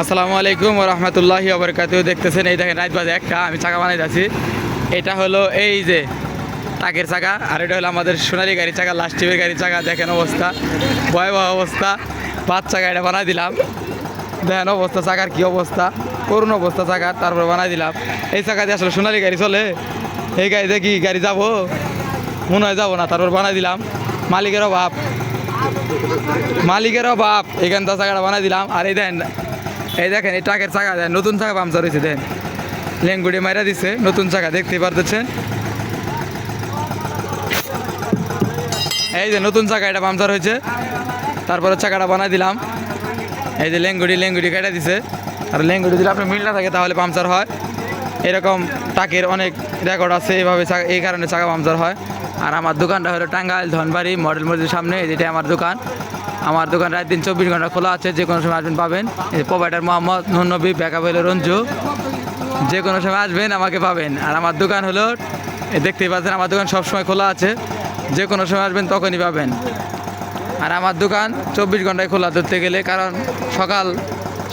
আসসালামু আলাইকুম রহমতুল্লাহি আবরকাত দেখতেছেন এই দেখেন রাত বাজে একটা, আমি চাকা বানাই যাচ্ছি এটা হলো এই যে টাকের চাকা, আর এটা হলো আমাদের সোনালি গাড়ি চাকা লাস্ট টিপের গাড়ি চাকা, দেখেন অবস্থা। ভয়াবহ অবস্থা। পাঁচ চাকা এটা বানাই দিলাম। দেখেন অবস্থা, চাকার কি অবস্থা? করুণ অবস্থা চাকার তারপর বানাই দিলাম। এই চাকা দিয়ে আসলে সোনালি গাড়ি চলে। এই গাড়িতে কি গাড়ি যাব? মনে হয় যাব না, তারপর বানাই দিলাম। মালিকেরও বাপ। মালিকেরও বাপ। এখান থেকে চাকাটা বানাই দিলাম। আর এই দেন এই দেখেন, এই ট্রাকের চাকা দেন, নতুন চাকা পামচার হয়েছে দেন। লেঙ্গুড়ি মাইরা দিছে, নতুন চাকা দেখতে পারতেছেন। এই যে নতুন চাকা এটা পামচার হয়েছে তারপরে চাকাটা বানাই দিলাম। এই যে লেঙ্গুড়ি লেঙ্গুড়ি কেটে দিছে। আর লেঙ্গুড়ি যদি আপনার মিল না থাকে, তাহলে পামচার হয়। এরকম টাকের অনেক রেকর্ড আছে, এইভাবে এই কারণে চাকা পামচার হয়। আর আমার দোকানটা হলো টাঙ্গাইল ধনবাড়ি মডেল মসজিদের সামনে যেটা আমার দোকান। আমার দোকান রাত দিন চব্বিশ ঘণ্টা খোলা আছে, যে কোনো সময় আসবেন, পাবেন। প্রোভাইডার মোহাম্মদ নবী ব্যাকআপ হলো রঞ্জু। যে কোনো সময় আসবেন, আমাকে পাবেন। আর আমার দোকান হলো দেখতেই পাচ্ছেন, আমার দোকান সবসময় খোলা আছে। যে কোনো সময় আসবেন, তখনই পাবেন। আর আমার দোকান চব্বিশ ঘন্টায় খোলা ধরতে গেলে, কারণ সকাল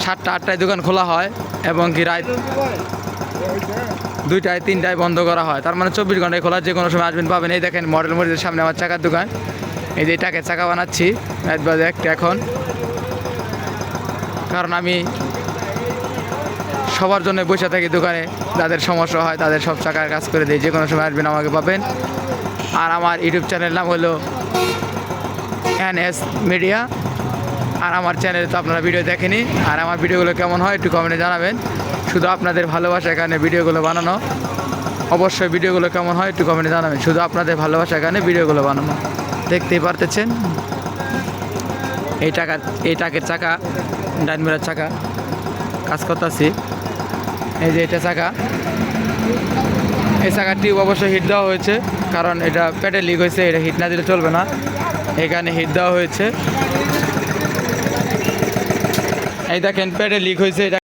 সাতটা, আটটায় দোকান খোলা হয়, এবং কি রাত দুইটায়, তিনটায় বন্ধ করা হয়। তার মানে চব্বিশ ঘন্টায় খোলা, যে কোনো সময় আসবেন, পাবেন। এই দেখেন, মডেল মরিজের সামনে আমার চাকার দোকান। এই যে এটাকে চাকা বানাচ্ছি, রাত বাজে একটা এখন। কারণ আমি সবার জন্য বসে থাকি দোকানে, যাদের সমস্যা হয় তাদের সব চাকার কাজ করে দিই যে কোনো সময় আসবেন আমাকে পাবেন। আর আমার ইউটিউব চ্যানেল নাম হলো এন এস মিডিয়া। আর আমার চ্যানেলে তো আপনারা ভিডিও দেখেনি। আর আমার ভিডিওগুলো কেমন হয় একটু কমেন্টে জানাবেন। শুধু আপনাদের ভালোবাসা এখানে ভিডিওগুলো বানানো। অবশ্যই ভিডিওগুলো কেমন হয় একটু কমেন্টে জানাবেন। শুধু আপনাদের ভালোবাসা এখানে ভিডিওগুলো বানানো। দেখতেই পারতেছেন। এই টাকা, এই টাকের চাকা ডাইনমেরার চাকা, কাজ করতেছি। এই যে এটা চাকা। এই চাকার টিউব অবশ্যই হিট দেওয়া হয়েছে, কারণ এটা পেটে লিক হয়েছে, এটা হিট না দিলে চলবে না। এখানে হিট দেওয়া হয়েছে। এই দেখেন পেটে লিক হয়েছে